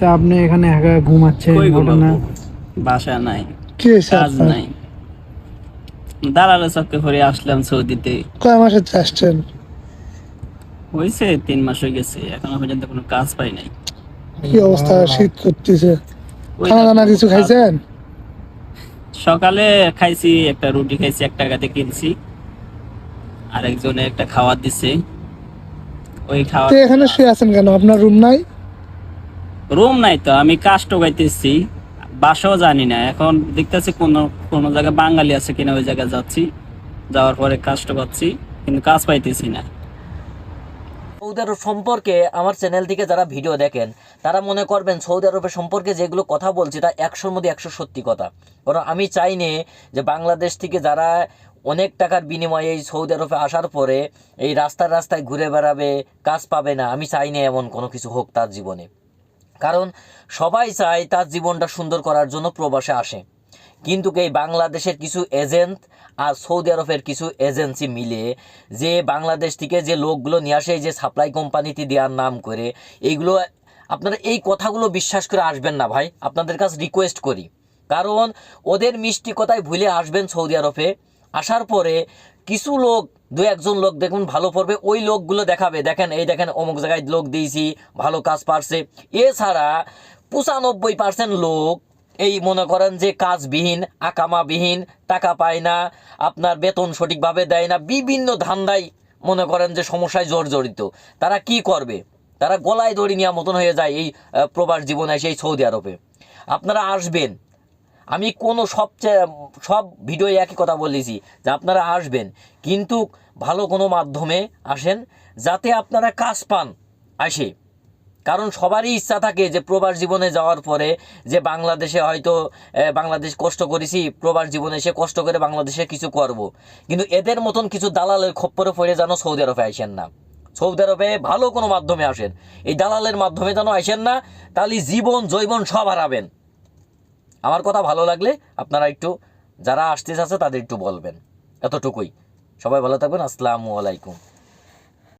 তা আপনি এখানে একা ঘুমাচ্ছেন ঘটনা বাসা নাই কি কাজ নাই। দালালে চক্কে করে আসলাম সৌদিতে। কয় মাসে আসছেন? হয়েছে তিন মাস হয়ে গেছে এখনও পর্যন্ত কোনো কাজ পাই নাই। কি অবস্থা? শীত করতেছে। খানা দানা কিছু খাইছেন? সকালে খাইছি একটা রুটি খাইছি এক টাকাতে কিনছি। আরেকজনে একটা খাবার দিছে। ওই খাওয়া এখানে শুয়ে আছেন কেন? আপনার রুম নাই? রুম নাই তো, আমি কাজ টোকাইতেছি, বাসাও জানি না। এখন দেখতেছি কোন কোন জায়গায় বাঙালি আছে কিনা ওই জায়গায় যাচ্ছি, যাওয়ার পরে কাজ টোকাচ্ছি, কিন্তু কাজ পাইতেছি না। সৌদি আরব সম্পর্কে আমার চ্যানেল থেকে যারা ভিডিও দেখেন, তারা মনে করবেন সৌদি আরবের সম্পর্কে যেগুলো কথা বলছি তা একশোর মধ্যে একশো সত্যি কথা। কারণ আমি চাই নে যে বাংলাদেশ থেকে যারা অনেক টাকার বিনিময়ে এই সৌদি আরবে আসার পরে এই রাস্তার রাস্তায় ঘুরে বেড়াবে, কাজ পাবে না, আমি চাই না এমন কোনো কিছু হোক তার জীবনে। কারণ সবাই চায় তার জীবনটা সুন্দর করার জন্য প্রবাসে আসে। কিন্তু এই বাংলাদেশের কিছু এজেন্ট আর সৌদি আরবের কিছু এজেন্সি মিলে যে বাংলাদেশ থেকে যে লোকগুলো নিয়ে আসে যে সাপ্লাই কোম্পানিতে দেওয়ার নাম করে এইগুলো আপনারা এই কথাগুলো বিশ্বাস করে আসবেন না ভাই। আপনাদের কাছে রিকোয়েস্ট করি। কারণ ওদের মিষ্টি কথায় ভুলে আসবেন সৌদি আরবে। আসার পরে কিছু লোক, দু একজন লোক দেখুন ভালো পড়বে, ওই লোকগুলো দেখাবে। দেখেন, এই দেখেন, অমুক জায়গায় লোক দিয়েছি, ভালো কাজ পারছে। এছাড়া পঁচানব্বই পার্সেন্ট লোক এই মনে করেন যে কাজবিহীন, আকামাবিহীন, টাকা পায় না, আপনার বেতন সঠিকভাবে দেয় না, বিভিন্ন ধান্দায় মনে করেন যে সমস্যায় জর্জরিত। তারা কি করবে? তারা গলায় দড়ি নেওয়া মতন হয়ে যায় এই প্রবাস জীবনে এসে এই সৌদি আরবে। আপনারা আসবেন আমি কোনো সবচেয়ে, সব ভিডিও একই কথা বলেছি যে আপনারা আসবেন, কিন্তু ভালো কোনো মাধ্যমে আসেন যাতে আপনারা কাজ পান, আসে। কারণ সবারই ইচ্ছা থাকে যে প্রবাস জীবনে যাওয়ার পরে যে বাংলাদেশে হয়তো বাংলাদেশ কষ্ট করেছি, প্রবাস জীবনে এসে কষ্ট করে বাংলাদেশে কিছু করব। কিন্তু এদের মতন কিছু দালালের খপ্পরে পড়ে যেন সৌদি আরবে আসেন না। সৌদি আরবে ভালো কোনো মাধ্যমে আসেন। এই দালালের মাধ্যমে যেন আসেন না, তাহলে জীবন জৈবন সব হারাবেন। আমার কথা ভালো লাগলে আপনারা একটু, যারা আসতে চাচ্ছে তাদের একটু বলবেন। এতটুকুই। সবাই ভালো থাকবেন। আসসালামু আলাইকুম।